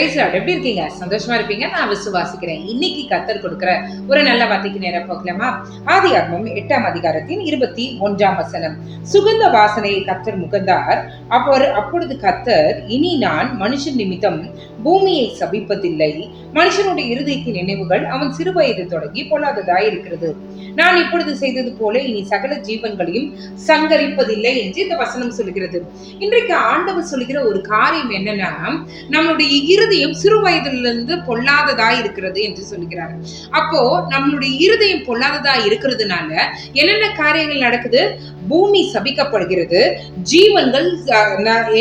எல்லாரும் எப்படி இருக்கீங்க? சந்தோஷமா இருப்பீங்க? நான் விசுவாசிக்கிறேன். இன்னைக்கு கத்தர் கொடுக்குற ஒரு நல்ல வார்த்தைக்கு நேரம் போகலாமா? ஆதி ஆகமம் எட்டாம் அதிகாரத்தின் இருபத்தி ஒன்றாம் வசனம். சுகந்த வாசனையை கத்தர் முகந்தார். அப்போ அப்பொழுது கத்தர் இனி நான் மனுஷன் நிமித்தம் பூமியை சபிப்பதில்லை. மனுஷனுடைய இருதயத்தின் நினைவுகள் அவன் சிறு வயது தொடங்கி பொல்லாததாய் இருக்கிறது. நான் இப்பொழுது செய்தது போல இனி சகல ஜீவன்களையும் சங்கரிப்பதில்லை என்று இந்த வசனம் சொல்கிறது இன்றைக்கு ஆண்டவர் சொல்லுகிற ஒரு காரியம் என்னன்னா நம்மளுடைய இருதயம் சிறு வயதிலிருந்து பொல்லாததா இருக்கிறது என்று சொல்லுகிறார். அப்போ நம்மளுடைய இருதயம் பொல்லாததா இருக்கிறதுனால என்னென்ன காரியங்கள் நடக்குது? பூமி சபிக்கப்படுகிறது. ஜீவன்கள்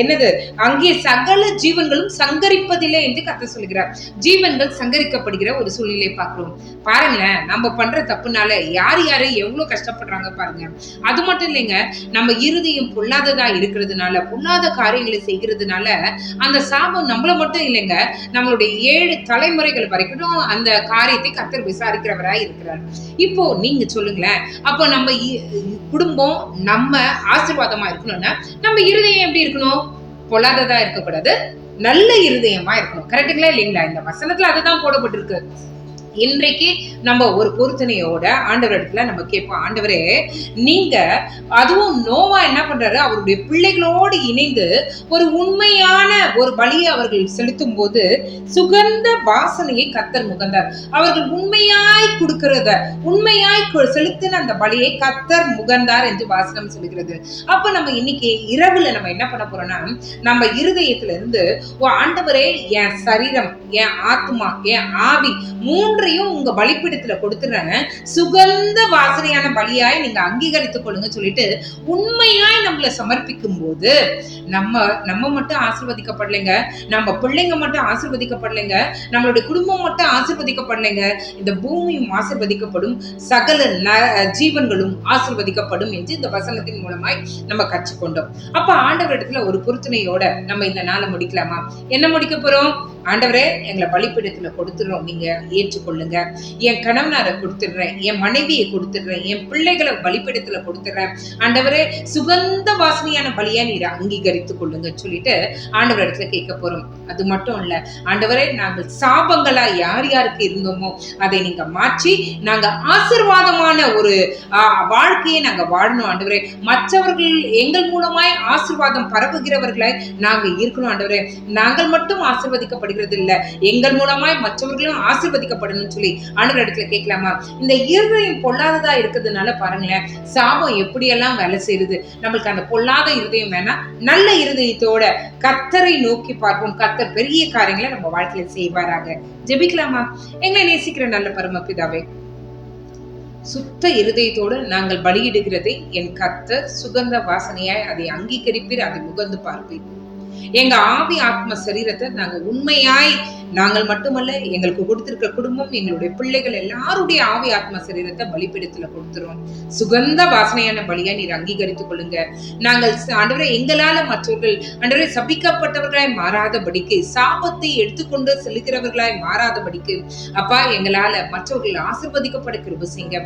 என்னது? அங்கே சகல ஜீவன்களும் சங்கரிப்பதில்லை என்று கத்த சொல்கிறார் ஜீவன்கள் சங்கரிக்கப்படுகிற ஒரு சூழ்நிலையை பார்க்கிறோம். பாருங்களேன் நம்ம பண்ற தப்புனால யார் யாரு எவ்வளவு கஷ்டப்படுறாங்க பாருங்க. அது மட்டும் இல்லைங்க நம்ம இருதயம் பொல்லாததா இருக்கிறதுனால பொல்லாத காரியங்களை செய்கிறதுனால அந்த சாபம் நம்மள மட்டும் இல்லைங்க. நம்மளுடைய ஏழு தலைமுறைகள் வரைக்கும் அந்த காரியத்தை கத்தர் விசாரிக்கிறவரா இருக்கிறார். இப்போ நீங்க சொல்லுங்களேன் அப்போ நம்ம குடும்பம் நம்ம ஆசீர்வாதமா இருக்கணும்னா நம்ம இருதயம் எப்படி இருக்கணும்? பொல்லாததா இருக்கக்கூடாது நல்ல இருதயமா இருக்கணும். கரெக்டுங்களா இல்லைங்களா? இந்த வசனத்துல அதுதான் போடப்பட்டிருக்கு. இன்றைக்கு நம்ம ஒரு பொருத்தனையோட ஆண்டவர் இடத்துல நம்ம கேட்போம். ஆண்டவரே நீங்க அதுவும் நோவா என்ன பண்றாரு? அவருடைய பிள்ளைகளோடு இணைந்து ஒரு உண்மையான ஒரு பலியை அவர்கள் செலுத்தும் போது சுகந்த வாசனையை கத்தர் முகந்தார். அவர்கள் உண்மையாய் கொடுக்கிறத உண்மையாய் செலுத்தின அந்த பலியை கத்தர் முகந்தார் என்று வாசனம் சொல்கிறது அப்ப நம்ம இன்னைக்கு இரவுல நம்ம என்ன பண்ண போறோம்னா நம்ம இருதயத்துல இருந்து ஆண்டவரே என் சரீரம் என் ஆத்மா என் ஆவி மூன்று மூன்றையும் உங்க பலிப்பிடத்துல கொடுத்துறேன் சுகந்த வாசனையான பலியாய் நீங்க அங்கீகரித்துக் கொள்ளுங்க சொல்லிட்டு உண்மையாய் நம்மளை சமர்ப்பிக்கும் போது நம்ம நம்ம மட்டும் ஆசிர்வதிக்கப்படலைங்க. நம்ம பிள்ளைங்க மட்டும் ஆசீர்வதிக்கப்படலைங்க. நம்மளுடைய குடும்பம் மட்டும் ஆசிர்வதிக்கப்படலைங்க. இந்த பூமியும் ஆசிர்வதிக்கப்படும். சகல ந- ஜீவன்களும் ஆசீர்வதிக்கப்படும் என்று இந்த வசனத்தின் மூலமாய் நம்ம கற்றுக்கொண்டோம். அப்ப ஆண்டவர் இடத்துல ஒரு பொருத்தனையோட நம்ம இந்த நாளை முடிக்கலாமா? என்ன முடிக்க போறோம்? ஆண்டவரே எங்களை பலிப்பிடத்துல கொடுத்துடுறோம். நீங்க ஏற்றுக்கொள்ளுங்க என் கணவனாரை கொடுத்துடுறேன் என் மனைவியை கொடுத்துடுறேன் என் பிள்ளைகளை பலிப்பிடத்துல கொடுத்துடுறேன். ஆண்டவரே சுகந்த வாசனையான பலியா நீர் அங்கீகரித்துக் கொள்ளுங்க சொல்லிட்டு ஆண்டவர் இடத்துல கேட்க போறோம். அது மட்டும் இல்ல ஆண்டவரே நாங்கள் சாபங்களா யார் யாருக்கு இருந்தோமோ அதை நீங்க மாற்றி நாங்க ஆசிர்வாதமான ஒரு வாழ்க்கையை நாங்க வாழணும் ஆண்டவரே. மற்றவர்கள் எங்கள் மூலமாய் ஆசிர்வாதம் பரவுகிறவர்களாய் நாங்க இருக்கணும் ஆண்டவரே. நாங்கள் மட்டும் ஆசிர்வதிக்கப்படுகிறது இல்ல எங்கள் மூலமாய் மற்றவர்களும் ஆசிர்வதிக்கப்படணும். ஆசீர்வதிக்கப்படணும்னு சொல்லி ஆண்டவர் இடத்துல கேட்கலாமா? இந்த இருதயம் பொல்லாததா இருக்கிறதுனால பாருங்களேன் சாபம் எப்படியெல்லாம் வேலை செய்யுது? நம்மளுக்கு அந்த பொல்லாத இருதயம் வேணா நல்ல இருதயத்தோட கத்தரை நோக்கி பார்ப்போம். கத்தர் பெரிய காரியங்களை நம்ம வாழ்க்கையில செய்வாராக. ஜெபிக்கலாமா? எங்களை நேசிக்கிற நல்ல பரமபிதாவே சுத்த இருதயத்தோடு நாங்கள் பலியிடுகிறதை என் கர்த்தர் சுகந்த வாசனையாய் அதை அங்கீகரிப்பீர் அதை முகந்து பார்ப்பீர். எங்க ஆவி ஆத்ம சரீரத்தை நாங்க உண்மையாய் நாங்கள் மட்டுமல்ல எங்களுக்கு கொடுத்திருக்க குடும்பம் எங்களுடைய பிள்ளைகள் எல்லாருடைய ஆவி ஆத்ம சரீரத்தை பலிப்பிடத்துல கொடுத்துரும் சுகந்த வாசனையான பலியா நீர் அங்கீகரித்துக் கொள்ளுங்க. நாங்கள் ஆண்டவரை எங்களால மற்றவர்கள் ஆண்டவரே சபிக்கப்பட்டவர்களாய் மாறாதபடிக்கு சாபத்தை எடுத்துக்கொண்டு செலுகிறவர்களாய் மாறாதபடிக்கு அப்பா எங்களால மற்றவர்கள் ஆசிர்வதிக்கப்பட கிருப செய்யுங்க.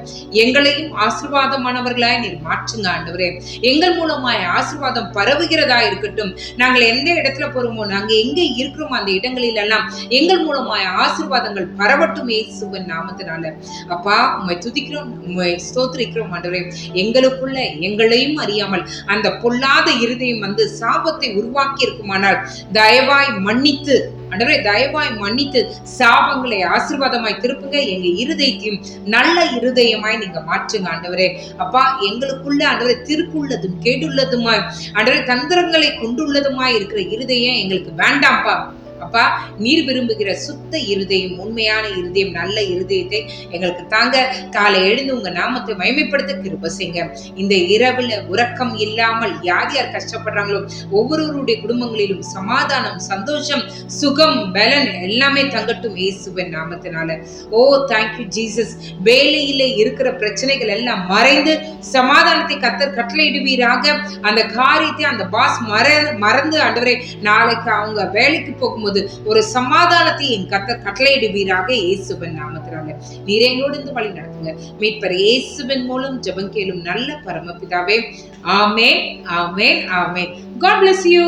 எங்களையும் ஆசிர்வாதமானவர்களாய் நீர் மாற்றுங்க ஆண்டவரே. எங்கள் மூலமாய் ஆசிர்வாதம் பரவுகிறதா இருக்கட்டும். நாங்கள் எந்த இடத்துல போறோமோ நாங்க எங்க இருக்கிறோமோ அந்த இடங்களில் எல்லாம் எங்கள் மூலமாய் ஆசிர்வாதங்கள் பரவட்டும் இயேசுவின் நாமத்தினால. அப்பா உண்மை துதிக்கிறோம் உண்மை ஸ்தோத்திரிக்கிறோம் ஆண்டவரே. எங்களுக்குள்ள எங்களையும் அறியாமல் அந்த பொல்லாத இருதயம் வந்து சாபத்தை உருவாக்கி இருக்குமானால் தயவாய் மன்னித்து ஆண்டவரே தயவாய் மன்னித்து சாபங்களை ஆசிர்வாதமாய் திருப்புங்க. எங்க இருதயத்தையும் நல்ல இருதயமாய் நீங்க மாற்றுங்க ஆண்டவரே. அப்பா எங்களுக்குள்ள ஆண்டவரே திருக்குள்ளதும் கேட்டுள்ளதுமாய் ஆண்டவரே தந்திரங்களை கொண்டுள்ளதுமாய் இருக்கிற இருதயம் எங்களுக்கு வேண்டாம்ப்பா. அப்பா நீர் விரும்புகிற சுத்த இருதயம் உண்மையான இருதயம் நல்ல இருதயத்தை எங்களுக்கு தாங்க. காலை எழுந்து உங்க நாமத்தை மயமைப்படுத்த கிருப செய்ங்க இந்த இரவுல உறக்கம் இல்லாமல் யார் யார் கஷ்டப்படுறாங்களோ ஒவ்வொருவருடைய குடும்பங்களிலும் சமாதானம் சந்தோஷம் சுகம் பலன் எல்லாமே தங்கட்டும் இயேசுவின் நாமத்தினால. ஓ தேங்க்யூ ஜீசஸ் வேலையில இருக்கிற பிரச்சனைகள் எல்லாம் மறைந்து சமாதானத்தை கத்தர் கட்டளையிடுவீராக. அந்த காரியத்தை அந்த பாஸ் மற மறந்து ஆண்டவரை நாளைக்கு அவங்க வேலைக்கு போகும் போது ஒரு சமாதானத்தை என் கத்த கட்டளையிடுவீராக இயேசுவின் நாமத்தினால. நீரே எங்களோடு இருந்து வழி நடத்துங்க. மீட்பர் இயேசுவின் மூலம் ஜபம் கேளும் நல்ல பரமபிதாவே. ஆமே ஆமே ஆமே காட் பிளஸ் யூ